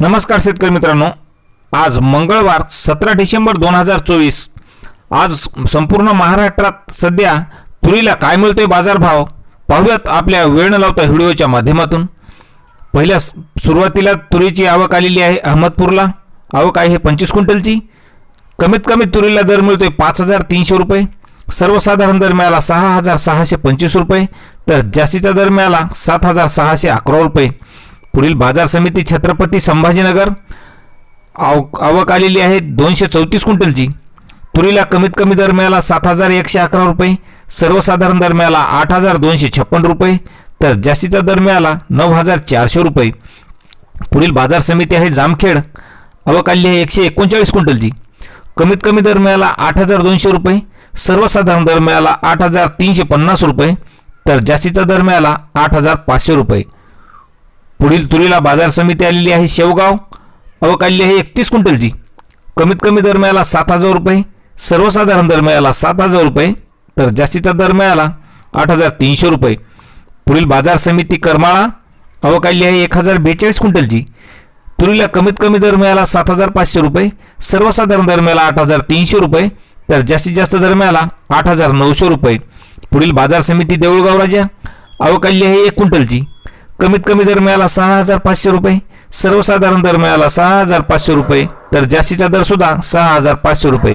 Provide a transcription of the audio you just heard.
नमस्कार शेतकरी मित्रांनो. आज मंगळवार सतरा डिसेंबर दोन हजार चोवीस. आज संपूर्ण महाराष्ट्रात सध्या तुरीला काय मिळतोय बाजारभाव पाहूयात आपल्या वेळ न लावता व्हिडिओच्या माध्यमातून. पहिल्या सुरुवातीला तुरीची आवक आलेली आहे अहमदपूरला. आवक आहे पंचवीस क्विंटलची. कमीत कमी तुरीला दर मिळतोय पाच हजार तीनशे रुपये. सर्वसाधारण दर मिळाला सहा हजार सहाशे पंचवीस रुपये. तर जास्तीचा दर मिळाला सात हजार सहाशे अकरा रुपये. पुढील बाजार समिती छत्रपती संभाजीनगर आव आवक आलेली आहे दोनशे चौतीस क्विंटलची. तुरीला कमीत कमी दर मिळाला सात हजार एकशे अकरा रुपये सर्वसाधारण दर मिळाला आठ हजार दोनशे छप्पन रुपये तर जास्तीचा दर मिळाला नऊ हजार चारशे रुपये. पुढील बाजार समिती आहे जामखेड आवक आलेली आहे एकशे एकोणचाळीस क्विंटलची. कमीत कमी दर मिळाला आठ हजार दोनशे रुपये सर्वसाधारण दर मिळाला आठ हजार तीनशे पन्नास रुपये तर जास्तीचा दर मिळाला आठ हजार पाचशे रुपये. पुढील तुरीला बाजार समिती आलेली आहे शेवगाव. आवक आलेली आहे एकतीस क्विंटलची. कमीत कमी दर मिळाला सात हजार रुपये. सर्वसाधारण दर मिळाला सात हजार रुपये. तर जास्तीचा दर मिळाला आठ हजार तीनशे रुपये. पुढील बाजार समिती करमाळा. अवकाली आलेली आहे एक हजार बेचाळीस क्विंटलची. तुरीला कमीत कमी दर मिळाला सात हजार पाचशे रुपये. सर्वसाधारण दर मिळाला आठ हजार तीनशे रुपये. तर जास्तीत जास्त दर मिळाला आठ हजार नऊशे रुपये. पुढील बाजार समिती देऊळगाव राजा. अवकाली आहे एक क्विंटलची. कमीत कमी दर मिळाला सहा हजार पाचशे रुपये. सर्वसाधारण दर मिळाला सहा हजार पाचशे रुपये. तर जास्तीचा दर सुद्धा सहा हजार पाचशे रुपये.